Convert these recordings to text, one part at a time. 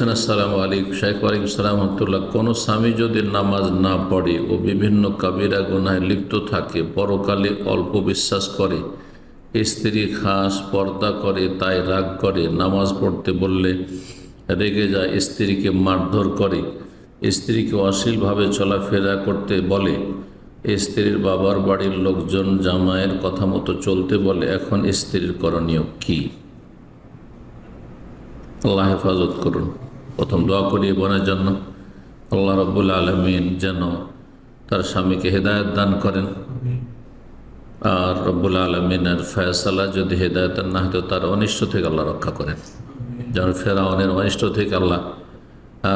বলছেন, আসসালামু আলাইকুম শেখ ওয়ালাইকুম সালাম রহমতুল্লাহ। কোনো স্বামী যদি নামাজ না পড়ে ও বিভিন্ন কাবিরা গুনায় লিপ্ত থাকে, পরকালে অল্প বিশ্বাস করে, স্ত্রী খাস পর্দা করে, তাই রাগ করে, নামাজ পড়তে বললে রেগে যায়, স্ত্রীকে মারধর করে, স্ত্রীকে অশ্লীলভাবে চলাফেরা করতে বলে, স্ত্রীর বাবার বাড়ির লোকজন জামায়ের কথা মতো চলতে বলে, এখন স্ত্রীর করণীয় কী? আল্লাহ হেফাজত করুন। প্রথম দোয়া করি বোনের জন্য। আল্লাহ রব্বুল আলমিন যেন তার স্বামীকে হেদায়ত দান করেন। আর রব্বুল আলমিনের ফয়সালা যদি হেদায়ত না হতো তার অনিষ্ট থেকে আল্লাহ রক্ষা করেন। যেমন ফেরাউনের অনিষ্ট থেকে আল্লাহ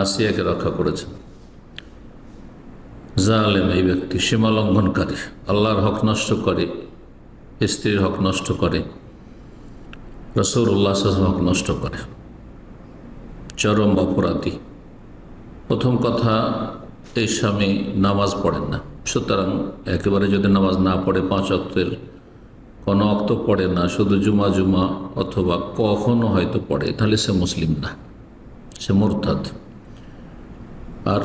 আসিয়াকে রক্ষা করেছেন। জালেম এই ব্যক্তি সীমা লঙ্ঘনকারী আল্লাহর হক নষ্ট করে, স্ত্রীর হক নষ্ট করে রসুর উল্লাহ হক নষ্ট করে। চরম অপরাধী। প্রথম কথা, এই স্বামী নামাজ পড়েন না। সুতরাং একেবারে যদি নামাজ না পড়ে পাঁচ অক্তের, কোনো অক্ত পড়ে না, শুধু জুমা জুমা অথবা কখনো হয়তো পড়ে, তাহলে সে মুসলিম না। সে মোরতাদ। আর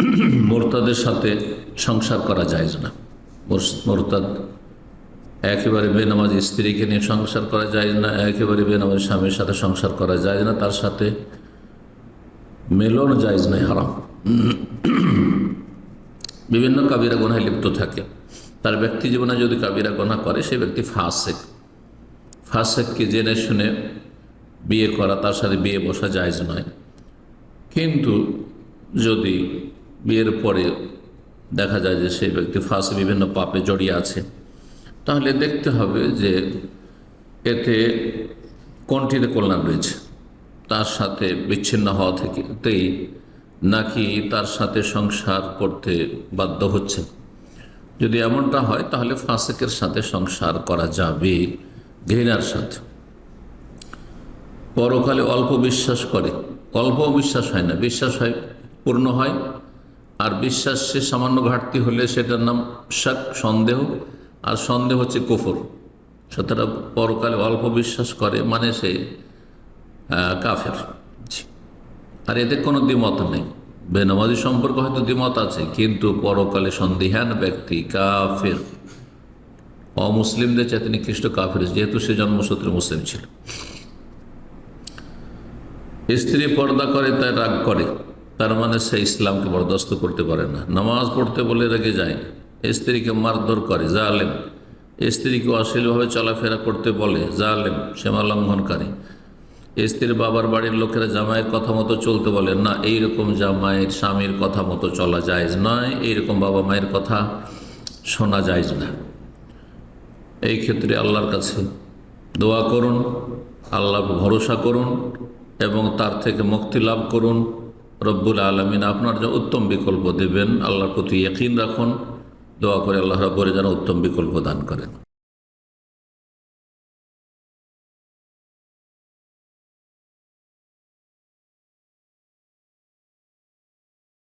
মোরতাদের সাথে সংসার করা যায় না। মোরতাদ একেবারে বেনামাজ স্ত্রীকে নিয়ে সংসার করা যায় না, একেবারে বেনামাজ স্বামীর সাথে সংসার করা যায় না, তার সাথে মেলন জায়জ নাই হারাম। বিভিন্ন কাবিরা গোনায় লিপ্ত থাকে। তার ব্যক্তি জীবনে যদি কাবিরা গোনা করে, সেই ব্যক্তি ফাসেক। ফাসেককে জেনে শুনে বিয়ে করা, তার সাথে বিয়ে বসা জায়জ নয়। কিন্তু যদি বিয়ের পরে দেখা যায় যে সেই ব্যক্তি ফাঁসে বিভিন্ন পাপে জড়িয়ে আছে, তাহলে দেখতে হবে যে এতে কোনটিতে কল্যাণ রয়েছে। তার সাথে বিচ্ছিন্ন হওয়া থেকেই নাকি তার সাথে সংসার করতে বাধ্য হচ্ছে? যদি এমনটা হয়, তাহলে ফাঁসেকের সাথে সংসার করা যাবে ঘৃণার সাথে। পরকালে অল্প বিশ্বাস করে। অল্প বিশ্বাস হয় না। বিশ্বাস হয়, পূর্ণ হয়। আর বিশ্বাস সামান্য ঘাটতি হলে সেটার নাম শাক, সন্দেহ। আর সন্দেহ হচ্ছে কুফর। সুতরাং পরকালে অল্প বিশ্বাস করে মানে সে কাফের। আর এতে কোনো দ্বিমত নেই। বেনামাজি সম্পর্কে হয়তো দ্বিমত আছে, কিন্তু পরকালে সন্দিহান ব্যক্তি কাফের। অমুসলিমদের চাইতে নিকৃষ্ট কাফের, যেহেতু সে জন্মসূত্রে মুসলিম ছিল। স্ত্রী পর্দা করে, তাই রাগ করে। তার মানে সে ইসলামকে বরদাস্ত করতে পারে না। নামাজ পড়তে বলে রেগে যায়। স্ত্রীকে মারধর করে, জালেম। স্ত্রীকে অশ্লীলভাবে চলাফেরা করতে বলে, জালেম, সীমা লঙ্ঘনকারী। স্ত্রীর বাবার বাড়ির লোকেরা জামাইয়ের কথা মতো চলতে বলে, না, এইরকম জামাইয়ের স্বামীর কথা মতো চলা যায় নয়, এইরকম বাবা মায়ের কথা শোনা যায় না। এই ক্ষেত্রে আল্লাহর কাছে দোয়া করুন, আল্লাহ ভরসা করুন এবং তার থেকে মুক্তি লাভ করুন। রব্বুল আলমিন আপনার যে উত্তম বিকল্প দেবেন, আল্লাহর প্রতি ইয়কিন রাখুন। দোয়া করে আল্লাহ রব্বরে যেন উত্তম বিকল্প দান করেন।